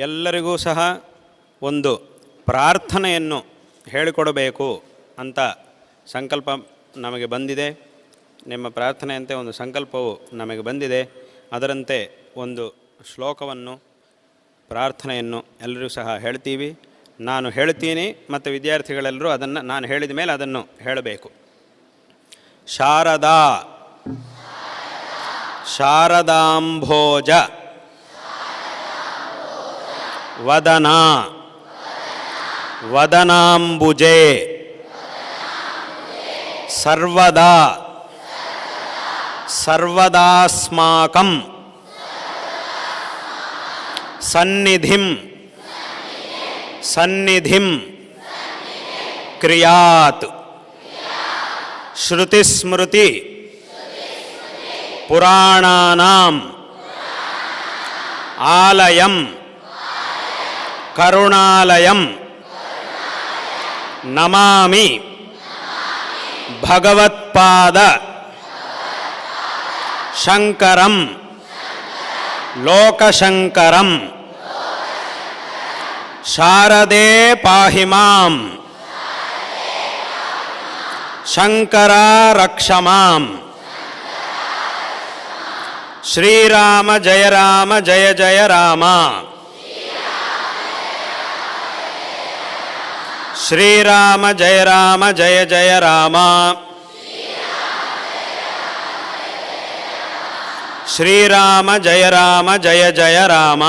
ಎಲ್ಲರಿಗೂ ಸಹ ಒಂದು ಪ್ರಾರ್ಥನೆಯನ್ನು ಹೇಳಿಕೊಡಬೇಕು ಅಂತ ಸಂಕಲ್ಪ ನಮಗೆ ಬಂದಿದೆ. ನಿಮ್ಮ ಪ್ರಾರ್ಥನೆಯಂತೆ ಒಂದು ಸಂಕಲ್ಪವು ನಮಗೆ ಬಂದಿದೆ. ಅದರಂತೆ ಒಂದು ಶ್ಲೋಕವನ್ನು, ಪ್ರಾರ್ಥನೆಯನ್ನು ಎಲ್ಲರಿಗೂ ಸಹ ಹೇಳ್ತೀವಿ. ನಾನು ಹೇಳ್ತೀನಿ ಮತ್ತು ವಿದ್ಯಾರ್ಥಿಗಳೆಲ್ಲರೂ ಅದನ್ನು ನಾನು ಹೇಳಿದ ಮೇಲೆ ಅದನ್ನು ಹೇಳಬೇಕು. ಶಾರದಾ. ಶಾರದಾಂಭೋಜ. వదనా. వదనాంబుజే. సర్వదా. సర్వదాస్మాకం. సన్నిధిం. సన్నిధిం. క్రియాత్. శృతిస్మృతి. పురాణానాం. ఆలయం. కరుణాలయం. నమామి. భగవత్పాద. శంకరం. లోకశంకరం. శారదే పాహిమాం శంకరారక్షమాం. శ్రీరామ జయ రామ జయ జయ రామా. श्रीराम जय राम जय जय राम। श्रीराम जय राम जय जय राम।